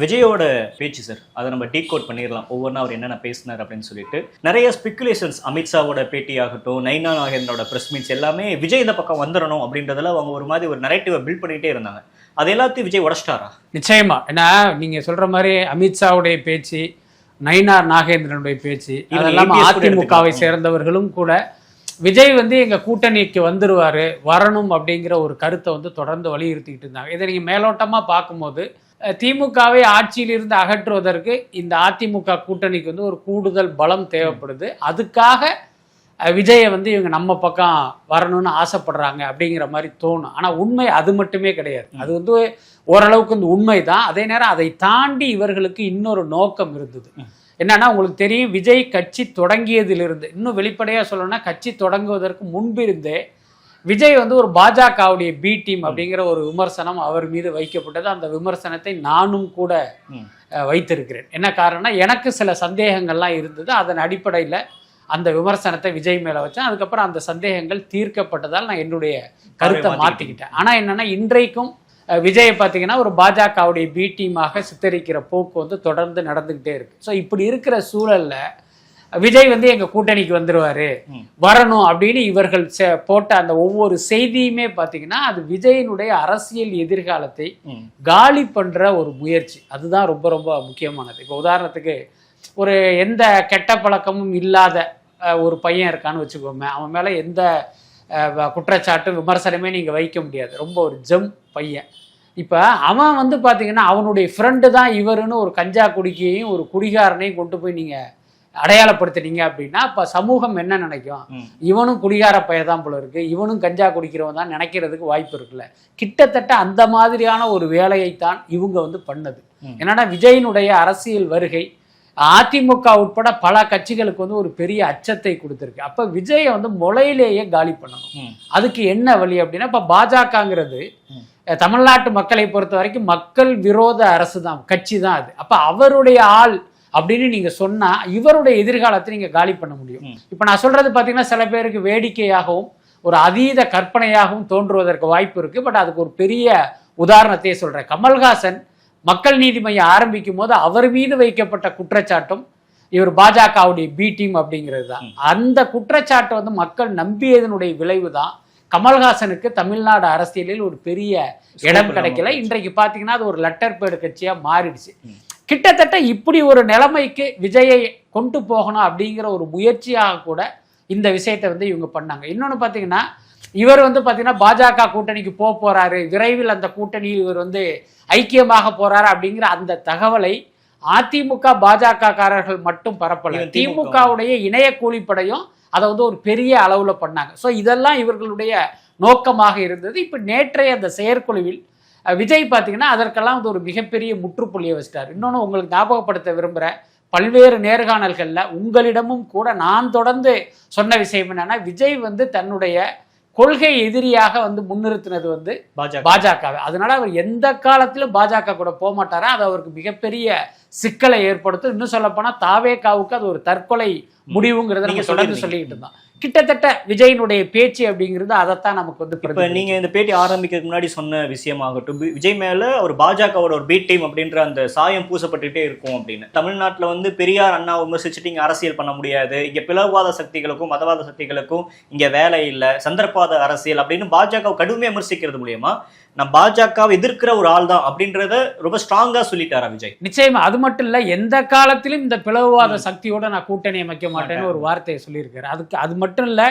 விஜயோட பேச்சு சார் அதை நம்ம டீ கோட் பண்ணிடலாம். ஒவ்வொன்றா அவர் என்னென்ன பேசினார் அப்படின்னு சொல்லிட்டு. நிறைய ஸ்பெகுலேஷன்ஸ் அமித்ஷாவோட பேட்டி ஆகட்டும் நைனா நாகேந்திரோட ப்ரெஸ் மீட்ஸ் எல்லாமே விஜய் இந்த பக்கம் வந்துடணும் அப்படின்றதுல அவங்க ஒரு மாதிரி ஒரு நரேட்டிவை பில்ட் பண்ணிட்டே இருந்தாங்க. அது எல்லாத்தையும் விஜய் உடச்சிட்டாரா? நிச்சயமா. ஏன்னா நீங்க சொல்ற மாதிரி அமித்ஷாவுடைய பேச்சு நயினார் நாகேந்திரனுடைய பேச்சு கூட அதிமுகவை. சேர்ந்தவர்களும் கூட விஜய் வந்து எங்க கூட்டணிக்கு வந்துருவாரு வரணும் அப்படிங்கிற ஒரு கருத்தை வந்து தொடர்ந்து வலியுறுத்திக்கிட்டு இருந்தாங்க. இதை நீங்க மேலோட்டமா பார்க்கும்போது திமுகவை ஆட்சியில் இருந்து அகற்றுவதற்கு இந்த அதிமுக கூட்டணிக்கு வந்து ஒரு கூடுதல் பலம் தேவைப்படுது. அதுக்காக விஜயை வந்து இவங்க நம்ம பக்கம் வரணும்னு ஆசைப்படுறாங்க அப்படிங்கிற மாதிரி தோணும். ஆனால் உண்மை அது மட்டுமே கிடையாது. அது வந்து ஓரளவுக்கு இந்த உண்மை தான் அதே நேரம் அதை தாண்டி இவர்களுக்கு இன்னொரு நோக்கம் இருந்தது. என்னன்னா உங்களுக்கு தெரியும் விஜய் கட்சி தொடங்கியதிலிருந்து இன்னும் வெளிப்படையாக சொல்லணும்னா கட்சி தொடங்குவதற்கு முன்பிருந்தே விஜய் வந்து ஒரு பாஜகவுடைய பி டீம் அப்படிங்கிற ஒரு விமர்சனம் அவர் மீது வைக்கப்பட்டது. அந்த விமர்சனத்தை நானும் கூட வைத்திருக்கிறேன். என்ன காரணம்னா எனக்கு சில சந்தேகங்கள்லாம் இருந்தது. அதன் அடிப்படையில் அந்த விமர்சனத்தை விஜய் மேல வச்சேன். அதுக்கப்புறம் அந்த சந்தேகங்கள் தீர்க்கப்பட்டதால் நான் என்னுடைய கருத்தை மாத்திக்கிட்டீங்க. மாத்திக்கிட்டேன். ஆனா என்னன்னா இன்றைக்கும் விஜயை பார்த்தீங்கன்னா ஒரு பாஜகவுடைய பி டீமாக சித்தரிக்கிற போக்கு வந்து தொடர்ந்து நடந்துகிட்டே இருக்கு. ஸோ இப்படி இருக்கிற சூழல்ல விஜய் வந்து எங்க கூட்டணிக்கு வந்துருவாரு. வரணும் அப்படின்னு இவர்கள் போட்ட அந்த ஒவ்வொரு செய்தியுமே பார்த்தீங்கன்னா அது விஜயனுடைய அரசியல் எதிர்காலத்தை. காலி பண்ற ஒரு முயற்சி. அதுதான் ரொம்ப ரொம்ப முக்கியமானது. இப்போ உதாரணத்துக்கு ஒரு எந்த கெட்ட பழக்கமும் இல்லாத ஒரு பையன் இருக்கான்னு வச்சுக்கோமே அவன் மேல எந்த குற்றச்சாட்டும் விமர்சனமே நீங்க வைக்க முடியாது. ரொம்ப ஒரு ஜம் பையன். இப்போ அவன் வந்து பார்த்தீங்கன்னா அவனுடைய ஃப்ரெண்டு தான் இவருன்னு ஒரு கஞ்சா குடிக்கையும் ஒரு குடிகாரனையும் கொண்டு போய் நீங்க அடையாளப்படுத்துனீங்க அப்படின்னா அப்போ சமூகம் என்ன நினைக்கும். இவனும் குடிகார பையன் தான் போல இருக்கு. இவனும் கஞ்சா குடிக்கிறவன் தான் நினைக்கிறதுக்கு வாய்ப்பு இருக்குல்ல. கிட்டத்தட்ட அந்த மாதிரியான ஒரு வேலையைத்தான் இவங்க வந்து பண்ணது. என்னன்னா விஜயினுடைய அரசியல் வருகை அதிமுக உட்பட பல கட்சிகளுக்கு வந்து ஒரு பெரிய அச்சத்தை கொடுத்துருக்கு. அப்ப விஜயை வந்து முளையிலேயே காலி பண்ணணும். அதுக்கு என்ன வழி அப்படின்னா இப்ப பாஜகங்கிறது தமிழ்நாட்டு மக்களை பொறுத்த வரைக்கும் மக்கள் விரோத அரசு தான் கட்சி தான் அது. அப்ப அவருடைய ஆள் அப்படின்னு நீங்க சொன்னா இவருடைய எதிர்காலத்தை நீங்க காலி பண்ண முடியும். இப்ப நான் சொல்றது பாத்தீங்கன்னா சில பேருக்கு வேடிக்கையாகவும் ஒரு அதீத கற்பனையாகவும் தோன்றுவதற்கு வாய்ப்பு இருக்கு. பட் அதுக்கு ஒரு பெரிய உதாரணத்தையே சொல்றேன். கமல்ஹாசன் மக்கள் நீதி மையம் ஆரம்பிக்கும் போது அவர் மீது வைக்கப்பட்ட குற்றச்சாட்டும் இவர் பாஜகவுடைய பி டீம் அப்படிங்கிறது தான். அந்த குற்றச்சாட்டை வந்து மக்கள் நம்பியதனுடைய விளைவு தான். கமல்ஹாசனுக்கு தமிழ்நாடு அரசியலில் ஒரு பெரிய இடம் கிடைக்கல. இன்றைக்கு பார்த்தீங்கன்னா அது ஒரு லெட்டர் பேடு கட்சியா மாறிடுச்சு. கிட்டத்தட்ட இப்படி ஒரு நிலைமைக்கு விஜயை கொண்டு போகணும் அப்படிங்கிற ஒரு முயற்சியாக கூட இந்த விஷயத்தை வந்து இவங்க பண்ணாங்க. இன்னொன்று பார்த்தீங்கன்னா இவர் வந்து பார்த்தீங்கன்னா பாஜக கூட்டணிக்கு போக போறாரு. விரைவில் அந்த கூட்டணியில் இவர் வந்து ஐக்கியமாக போறாரு அப்படிங்கிற அந்த தகவலை அதிமுக பாஜக காரர்கள் மட்டும் பரப்பல. திமுகவுடைய இணைய கூலிப்படையும் அதை வந்து ஒரு பெரிய அளவுல பண்ணாங்க. ஸோ இதெல்லாம் இவர்களுடைய நோக்கமாக இருந்தது. இப்போ நேற்றைய அந்த செயற்குழுவில் விஜய் பார்த்தீங்கன்னா அதற்கெல்லாம் வந்து ஒரு மிகப்பெரிய முற்றுப்புள்ளியை வச்சிட்டார். இன்னொன்று உங்களுக்கு ஞாபகப்படுத்த விரும்புகிறேன் பல்வேறு நேர்காணல்களில் உங்களிடமும் கூட நான் தொடர்ந்து சொன்ன விஷயம் என்னன்னா விஜய் வந்து தன்னுடைய கொள்கை எதிரியாக வந்து முன்னிறுத்தினது வந்து பாஜக. பாஜகவை. அதனால அவர் எந்த காலத்திலும் பாஜக கூட போக மாட்டாரா? அது அவருக்கு மிகப்பெரிய சிக்கலை ஏற்படுத்தும். இன்னும் சொல்ல போனா தாவேகாவுக்கு அது ஒரு தற்கொலை முடிவுங்கிறத நம்ம தொடர்ந்து. சொல்லிக்கிட்டு இருந்தோம். கிட்டத்தட்ட விஜயினுடைய பேச்சு அப்படிங்கிறது அதைத்தான் நமக்கு வந்து இப்ப பிரதிபலிக்குது. நீங்க இந்த பேட்டி ஆரம்பிக்கிறதுக்கு முன்னாடி சொன்ன விஷயமாகட்டும் விஜய் மேல ஒரு பாஜகவோட ஒரு பி டீம் அப்படின்ற அந்த சாயம் பூசப்பட்டுட்டே இருக்கும் அப்படின்னு. தமிழ்நாட்டுல வந்து பெரியார் அண்ணா விமர்சிச்சுட்டு இங்க அரசியல் பண்ண முடியாது. இங்க பிளவாத சக்திகளுக்கும் மதவாத சக்திகளுக்கும் இங்க வேலை இல்ல. சந்தர்ப்பாத அரசியல் அப்படின்னு பாஜக கடுமையா விமர்சிக்கிறது மூலியமா நான் பாஜகவை எதிர்க்கிற ஒரு ஆள் தான் அப்படின்றத ரொம்ப ஸ்ட்ராங்கா சொல்லிட்டாரா விஜய்? நிச்சயமா. அது மட்டும் இல்ல எந்த காலத்திலும் இந்த பிளவுவாத சக்தியோட நான் கூட்டணி அமைக்க மாட்டேன்னு ஒரு வார்த்தையை சொல்லியிருக்காரு. அதுக்கு அது மட்டும் இல்ல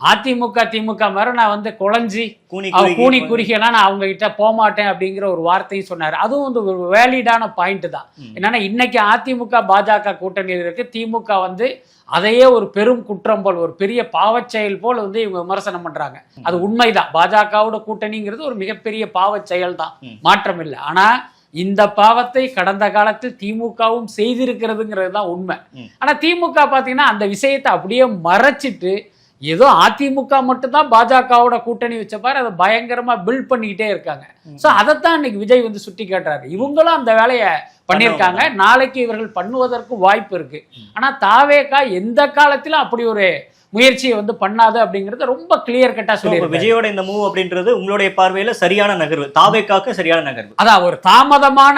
அதிமுக திமுக மாதிரி நான் வந்து குழஞ்சி கூனி அவ குறுகி கூனி குறுகியெல்லாம் நான் அவங்க கிட்ட போக மாட்டேன் அப்படிங்கிற ஒரு வார்த்தையும் சொன்னார். அதுவும் வந்து ஒரு வேலிடான பாயிண்ட் தான். என்னன்னா இன்னைக்கு அதிமுக பாஜக கூட்டணியில் இருக்கு. திமுக வந்து அதையே ஒரு பெரும் குற்றம் போல் ஒரு பெரிய பாவச் செயல் போல் வந்து இவங்க விமர்சனம் பண்றாங்க. அது உண்மைதான். பாஜகவோட கூட்டணிங்கிறது ஒரு மிகப்பெரிய பாவச் செயல் தான். மாற்றம் இல்லை. ஆனா இந்த பாவத்தை கடந்த காலத்தில் திமுகவும் செய்திருக்கிறதுங்கிறது தான் உண்மை. ஆனா திமுக பாத்தீங்கன்னா அந்த விஷயத்தை அப்படியே மறைச்சிட்டு ஏதோ அதிமுக மட்டும்தான் பாஜகவோட கூட்டணி வச்ச பாரு அதை பயங்கரமா பில்ட் பண்ணிக்கிட்டே இருக்காங்க. சோ அதைத்தான் இன்னைக்கு விஜய் வந்து சுட்டி காட்டுறாரு. இவங்களும் அந்த வேலையை பண்ணியிருக்காங்க. நாளைக்கு இவர்கள் பண்ணுவதற்கு வாய்ப்பு இருக்கு. ஆனா தாவேகா எந்த காலத்திலும் அப்படி ஒரு முயற்சியை வந்து பண்ணாது அப்படிங்கறத ரொம்ப கிளியர் கட்டா சொல்லி விஜயோட இந்த மூவ் அப்படின்றது உங்களுடைய பார்வையில சரியான நகர்வு தாவேக்காக்கு சரியான நகர்வு. அதான் ஒரு தாமதமான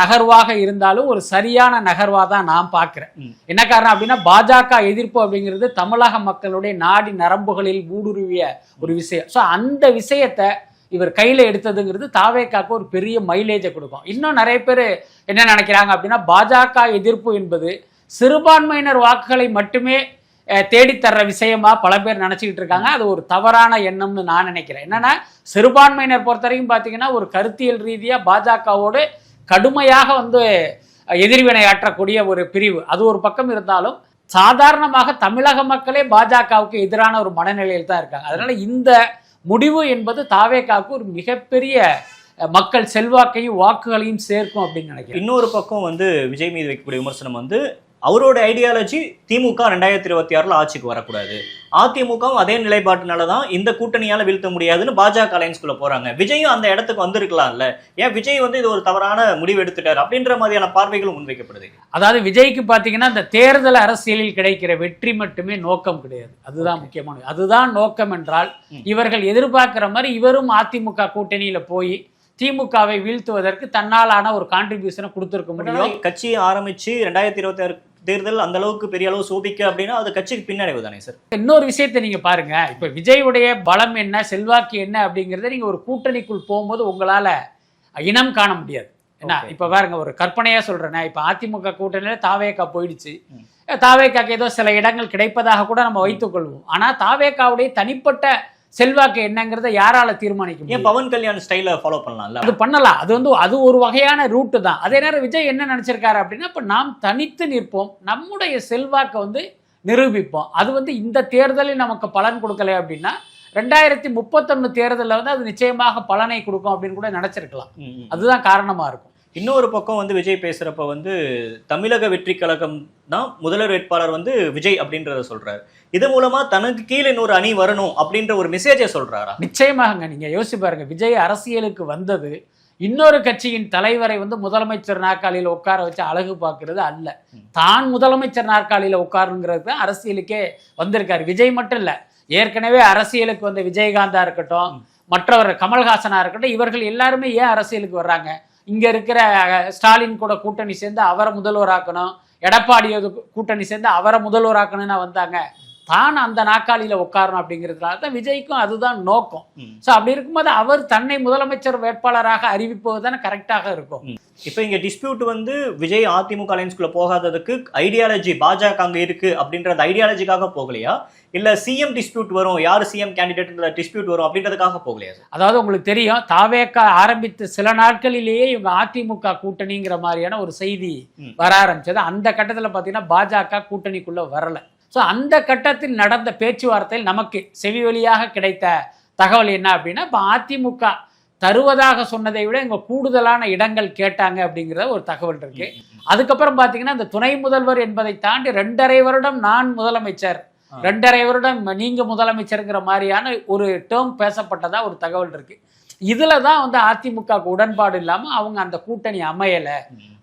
நகர்வாக இருந்தாலும் ஒரு சரியான நகர்வா தான் நான் பார்க்கிறேன். ம். என்ன காரணம் அப்படின்னா பாஜக எதிர்ப்பு அப்படிங்கிறது தமிழக மக்களுடைய நாடி நரம்புகளில் ஊடுருவிய ஒரு விஷயம். ஸோ அந்த விஷயத்தை இவர் கையில எடுத்ததுங்கிறது தாவேக்காக்கு ஒரு பெரிய மைலேஜை கொடுக்கும். இன்னும் நிறைய பேர் என்ன நினைக்கிறாங்க அப்படின்னா பாஜக எதிர்ப்பு என்பது சிறுபான்மையினர் வாக்குகளை மட்டுமே தேடித்தர்ற விஷயமா பல பேர் நினச்சிக்கிட்டு இருக்காங்க. அது ஒரு தவறான எண்ணம்னு நான் நினைக்கிறேன். என்னன்னா சிறுபான்மையினர் பொறுத்த வரைக்கும் பார்த்தீங்கன்னா ஒரு கருத்தியல் ரீதியாக பாஜகவோடு கடுமையாக வந்து எதிர்வினையாற்றக்கூடிய ஆற்றக்கூடிய ஒரு பிரிவு. அது ஒரு பக்கம் இருந்தாலும் சாதாரணமாக தமிழக மக்களே பாஜகவுக்கு எதிரான ஒரு மனநிலையில் தான் இருக்காங்க. அதனால இந்த முடிவு என்பது தாவேக்காவுக்கு ஒரு மிகப்பெரிய மக்கள் செல்வாக்கையும் வாக்குகளையும் சேர்க்கும் அப்படின்னு நினைக்கிறேன். இன்னொரு பக்கம் வந்து விஜய் மீது வைக்கக்கூடிய விமர்சனம் வந்து அவரோட ஐடியாலஜி திமுக ரெண்டாயிரத்தி இருபத்தி ஆறுல ஆட்சிக்கு வரக்கூடாது. அதிமுகவும் அதே நிலைப்பாட்டுனால தான் இந்த கூட்டணியால வீழ்த்த முடியாதுன்னு பாஜக அலைன்ஸ்குள்ள போறாங்க. விஜயும் அந்த இடத்துக்கு வந்திருக்கலாம்ல. ஏன் விஜய் வந்து இது ஒரு தவறான முடிவு எடுத்துட்டாரு அப்படின்ற மாதிரியான பார்வைகளும் முன்வைக்கப்படுது. அதாவது விஜய்க்கு பார்த்தீங்கன்னா இந்த தேர்தல் அரசியலில் கிடைக்கிற வெற்றி மட்டுமே நோக்கம் கிடையாது. அதுதான் முக்கியமானது அதுதான் நோக்கம் என்றால். இவர்கள் எதிர்பார்க்கிற மாதிரி இவரும் அதிமுக கூட்டணியில போய் திமுகவை வீழ்த்துவதற்கு தன்னாலான ஒரு கான்ட்ரிபியூஷனை கொடுத்துருக்க முடியும். கட்சியை ஆரம்பிச்சு ரெண்டாயிரத்தி இருபத்தி ஆறு தேர்தல் அந்த அளவுக்கு பெரிய அளவு சோபிக்க அப்படின்னா அது கட்சிக்கு பின்னடைவு தானே சார் இன்னொரு விஷயத்தை நீங்க பாருங்க. இப்ப விஜயுடைய பலம் என்ன செல்வாக்கு என்ன அப்படிங்கறத நீங்க ஒரு கூட்டணிக்குள் போகும்போது உங்களால இனம் காண முடியாது. என்ன. இப்ப பாருங்க ஒரு கற்பனையா சொல்றேனே இப்ப அதிமுக கூட்டணியில தாவேக்கா போயிடுச்சு. தாவேக்காக்கு ஏதோ சில இடங்கள் கிடைப்பதாக கூட நம்ம வைத்துக் கொள்வோம். ஆனா தாவேக்காவுடைய தனிப்பட்ட செல்வாக்கு என்னங்கிறத யாரால தீர்மானிக்க ஏன் பவன் கல்யாண் ஸ்டைல ஃபாலோ பண்ணலாம்ல? அது பண்ணலாம். அது வந்து அது ஒரு வகையான ரூட்டு தான். அதே நேரம் விஜய் என்ன நினைச்சிருக்காரு அப்படின்னா இப்ப நாம் தனித்து நிற்போம். நம்முடைய செல்வாக்கை வந்து நிரூபிப்போம். அது வந்து இந்த தேர்தலில் நமக்கு பலன் கொடுக்கல அப்படின்னா ரெண்டாயிரத்தி முப்பத்தொன்னு தேர்தலில் வந்து அது நிச்சயமாக பலனை கொடுக்கும் அப்படின்னு கூட நினைச்சிருக்கலாம். அதுதான் காரணமா இருக்கும். இன்னொரு பக்கம் வந்து விஜய் பேசுறப்ப வந்து தமிழக வெற்றி கழகம் தான் முதல்வர் வேட்பாளர் வந்து விஜய் அப்படின்றத சொல்றாரு. இது மூலமா தனக்கு கீழே இன்னொரு அணி வரணும் அப்படின்ற ஒரு மெசேஜை சொல்றாரா? நிச்சயமாகங்க நீங்க யோசிச்சு பாருங்க. விஜய் அரசியலுக்கு வந்தது இன்னொரு கட்சியின் தலைவரை வந்து முதலமைச்சர் நாற்காலியில உட்கார வச்சு அழகு பார்க்கிறது அல்ல. தான் முதலமைச்சர் நாற்காலியில உட்காருங்கிறது தான் அரசியலுக்கே வந்திருக்காரு. விஜய் மட்டும் இல்ல ஏற்கனவே அரசியலுக்கு வந்த விஜயகாந்தா இருக்கட்டும் மற்றவர் கமல்ஹாசனா இருக்கட்டும் இவர்கள் எல்லாருமே ஏன் அரசியலுக்கு வர்றாங்க? இங்கே இருக்கிற ஸ்டாலின் கூட கூட்டணி சேர்ந்து அவரை முதல்வராக்கணும். எடப்பாடியோட கூட்டணி சேர்ந்து அவரை முதல்வராக்கணும்னு வந்தாங்க. தான் அந்த நாற்காலியில உட்காரணும் அப்படிங்கிறதுனால தான் விஜய்க்கும் அதுதான் நோக்கம். ஸோ அப்படி இருக்கும்போது அவர் தன்னை முதலமைச்சர் வேட்பாளராக அறிவிப்பது தானே கரெக்டாக இருக்கும். இப்போ இங்க டிஸ்பியூட் வந்து விஜய் அதிமுக அலைன்ஸ்குள்ள போகாததுக்கு ஐடியாலஜி பாஜக அங்க இருக்கு அப்படின்ற அந்த ஐடியாலஜிக்காக போகலையா? இல்ல சிஎம் டிஸ்பியூட் வரும் யார் சிஎம் கேண்டிடேட்ன்ற டிஸ்பியூட் வரும் அப்படின்றதுக்காக போகலையா அதாவது உங்களுக்கு தெரியும் தாவேக்கா ஆரம்பித்த சில நாட்களிலேயே இவங்க அதிமுக கூட்டணிங்கிற மாதிரியான ஒரு செய்தி. வர ஆரம்பிச்சது. அந்த கட்டத்தில் பார்த்தீங்கன்னா பாஜக கூட்டணிக்குள்ள வரல. ஸோ அந்த கட்டத்தில் நடந்த பேச்சுவார்த்தையில் நமக்கு செவி வழியாக கிடைத்த தகவல் என்ன அப்படின்னா இப்போ அதிமுக தருவதாக சொன்னதை விட இங்க கூடுதலான இடங்கள் கேட்டாங்க அப்படிங்கிற ஒரு தகவல் இருக்கு. அதுக்கப்புறம் பார்த்தீங்கன்னா இந்த துணை முதல்வர் என்பதை தாண்டி ரெண்டரை வருடம் நான் முதலமைச்சர். ரெண்டரை வருடம் நீங்க முதலமைச்சருங்கிற மாதிரியான ஒரு டேர்ம் பேசப்பட்டதா ஒரு தகவல் இருக்கு. இதுல தான் வந்து அதிமுகவுக்கு உடன்பாடு இல்லாம அவங்க அந்த கூட்டணி அமையல.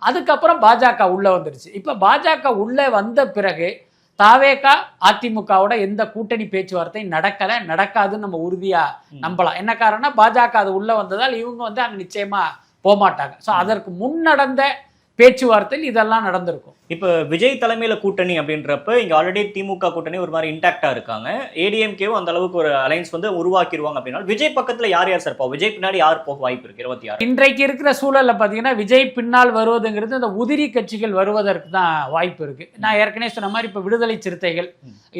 அதுக்கப்புறம் பாஜக உள்ள வந்துருச்சு. இப்ப பாஜக உள்ள வந்த பிறகு தாவேகா அதிமுகவோட எந்த கூட்டணி பேச்சுவார்த்தை நடக்கல நடக்காதுன்னு நம்ம உறுதியா நம்பலாம். என்ன காரணம்னா பாஜக அது உள்ள வந்ததால் இவங்க வந்து அங்க நிச்சயமா போக மாட்டாங்க ஸோ அதற்கு முன் நடந்த பேச்சுவார்த்தையில் இதெல்லாம் நடந்திருக்கும். இப்போ விஜய் தலைமையில கூட்டணி அப்படின்றப்ப இங்க ஆல்ரெடி திமுக கூட்டணி ஒரு மாதிரி இன்டாக்டா இருக்காங்க. ஏடிஎம்கேவும் அந்த அளவுக்கு ஒரு அலைன்ஸ் வந்து உருவாக்கிடுவாங்க அப்படின்னா விஜய் பக்கத்துல யார் யார் சார் போகும் விஜய் பின்னாடி யார் போக வாய்ப்பு இருக்கு? இருபத்தி ஆறு. இன்றைக்கு இருக்கிற சூழல்ல பார்த்தீங்கன்னா விஜய் பின்னால் வருவதுங்கிறது இந்த உதிரி கட்சிகள் வருவதற்கு தான் வாய்ப்பு இருக்கு. நான் ஏற்கனவே சொன்ன மாதிரி இப்போ விடுதலை சிறுத்தைகள்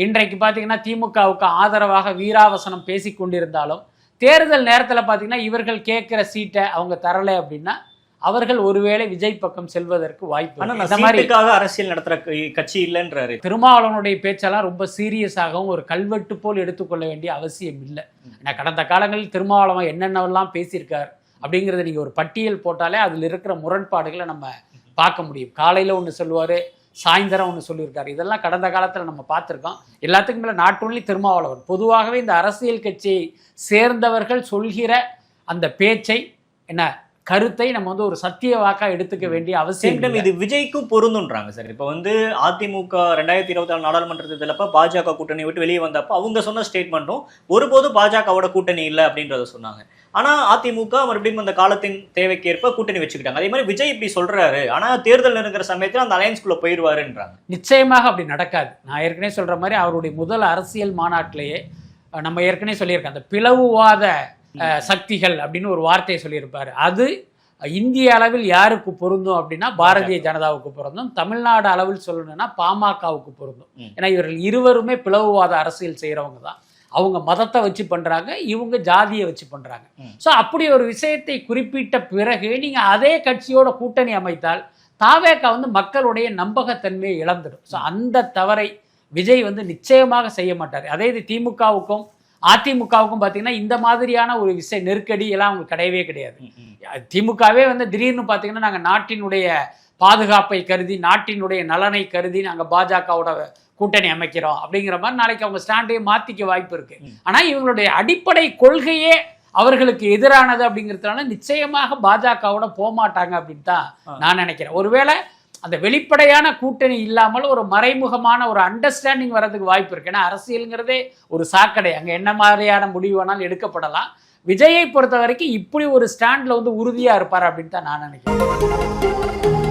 இன்றைக்கு பார்த்தீங்கன்னா திமுகவுக்கு ஆதரவாக வீராவசனம் பேசிக் கொண்டிருந்தாலும் தேர்தல் நேரத்தில் பார்த்தீங்கன்னா இவர்கள் கேட்குற சீட்டை அவங்க தரலை அப்படின்னா அவர்கள் ஒருவேளை விஜய் பக்கம் செல்வதற்கு வாய்ப்பு அரசியல் நடத்துற கட்சி இல்லைன்றாரு. திருமாவளவனுடைய பேச்செல்லாம் ரொம்ப சீரியஸாகவும் ஒரு கல்வெட்டு போல் எடுத்துக்கொள்ள வேண்டிய அவசியம் இல்லை. ஏன்னா கடந்த காலங்களில் திருமாவளவன் என்னென்னவெல்லாம் பேசியிருக்கார் அப்படிங்கிறத நீங்கள் ஒரு பட்டியல் போட்டாலே அதில் இருக்கிற முரண்பாடுகளை நம்ம பார்க்க முடியும். காலையில் ஒன்று சொல்லுவார் சாயந்தரம் ஒன்று சொல்லியிருக்காரு. இதெல்லாம் கடந்த காலத்தில் நம்ம பார்த்துருக்கோம். எல்லாத்துக்கும் மேலே நாட் ஒன்லி திருமாவளவன். பொதுவாகவே இந்த அரசியல் கட்சியை சேர்ந்தவர்கள் சொல்கிற அந்த பேச்சை என்ன கருத்தை நம்ம வந்து ஒரு சத்திய வாக்கா எடுத்துக்க வேண்டிய அவசியம். இது விஜய்க்கும் பொருந்துன்றாங்க சார். இப்போ வந்து அதிமுக ரெண்டாயிரத்தி இருபத்தி நாலு நாடாளுமன்ற தேர்தலப்ப பாஜக கூட்டணி விட்டு வெளியே வந்தப்போ அவங்க சொன்ன ஸ்டேட்மெண்ட்டும் ஒருபோதும் பாஜகவோட கூட்டணி இல்லை அப்படின்றத சொன்னாங்க. ஆனா அதிமுக மறுபடியும் அந்த காலத்தின் தேவைக்கேற்ப கூட்டணி வச்சுக்கிட்டாங்க. அதே மாதிரி விஜய் இப்படி சொல்றாரு. ஆனா தேர்தல் இருக்கிற சமயத்துல அந்த அலையன்ஸ்குள்ள போயிருவாருன்றாங்க. நிச்சயமாக அப்படி நடக்காது. நான் ஏற்கனவே சொல்ற மாதிரி அவருடைய முதல் அரசியல் மாநாட்டிலேயே நம்ம ஏற்கனவே சொல்லியிருக்கோம். அந்த பிளவுவாத சக்திகள் அப்படின்னு ஒரு வார்த்தையை சொல்லியிருப்பாரு. அது இந்திய அளவில் யாருக்கு பொருந்தும் அப்படின்னா பாரதிய ஜனதாவுக்கு பொருந்தும் தமிழ்நாடு அளவில் சொல்லணும்னா பாமகவுக்கு பொருந்தும். ஏன்னா இவர்கள் இருவருமே பிளவுவாத அரசியல் செய்கிறவங்க தான். அவங்க மதத்தை வச்சு பண்றாங்க இவங்க ஜாதியை வச்சு பண்றாங்க. ம். ஸோ அப்படி ஒரு விஷயத்தை குறிப்பிட்ட பிறகு நீங்க அதே கட்சியோட கூட்டணி அமைத்தால் தாவேக்கா வந்து மக்களுடைய நம்பகத்தன்மையை இழந்துடும். ஸோ அந்த தவறை விஜய் வந்து நிச்சயமாக செய்ய மாட்டார். அதே இது திமுகவுக்கும் அதிமுகவுக்கும் பார்த்தீங்கன்னா இந்த மாதிரியான ஒரு விஷய நெருக்கடி எல்லாம் அவங்களுக்கு கிடையவே கிடையாது திமுகவே வந்து திடீர்னு பார்த்தீங்கன்னா நாங்கள் நாட்டினுடைய பாதுகாப்பை கருதி நாட்டினுடைய நலனை கருதி நாங்கள் பாஜகவோட கூட்டணி அமைக்கிறோம் அப்படிங்கிற மாதிரி நாளைக்கு அவங்க ஸ்டாண்டையே மாற்றிக்க வாய்ப்பு இருக்கு. ஆனால் இவங்களுடைய அடிப்படை கொள்கையே அவர்களுக்கு எதிரானது அப்படிங்கிறதுனால நிச்சயமாக பாஜகவோட போக மாட்டாங்க அப்படின்னு தான். நான் நினைக்கிறேன் ஒருவேளை அந்த வெளிப்படையான கூட்டணி இல்லாமல் ஒரு மறைமுகமான ஒரு அண்டர்ஸ்டாண்டிங் வர்றதுக்கு வாய்ப்பு இருக்கு. ஏன்னா அரசியலுங்கிறதே ஒரு சாக்கடை. அங்கே என்ன மாதிரியான முடிவு வேணாலும் எடுக்கப்படலாம். விஜயை பொறுத்த வரைக்கும் இப்படி ஒரு ஸ்டாண்டில் வந்து உறுதியாக இருப்பார் அப்படின்னு தான் நான் நினைக்கிறேன்.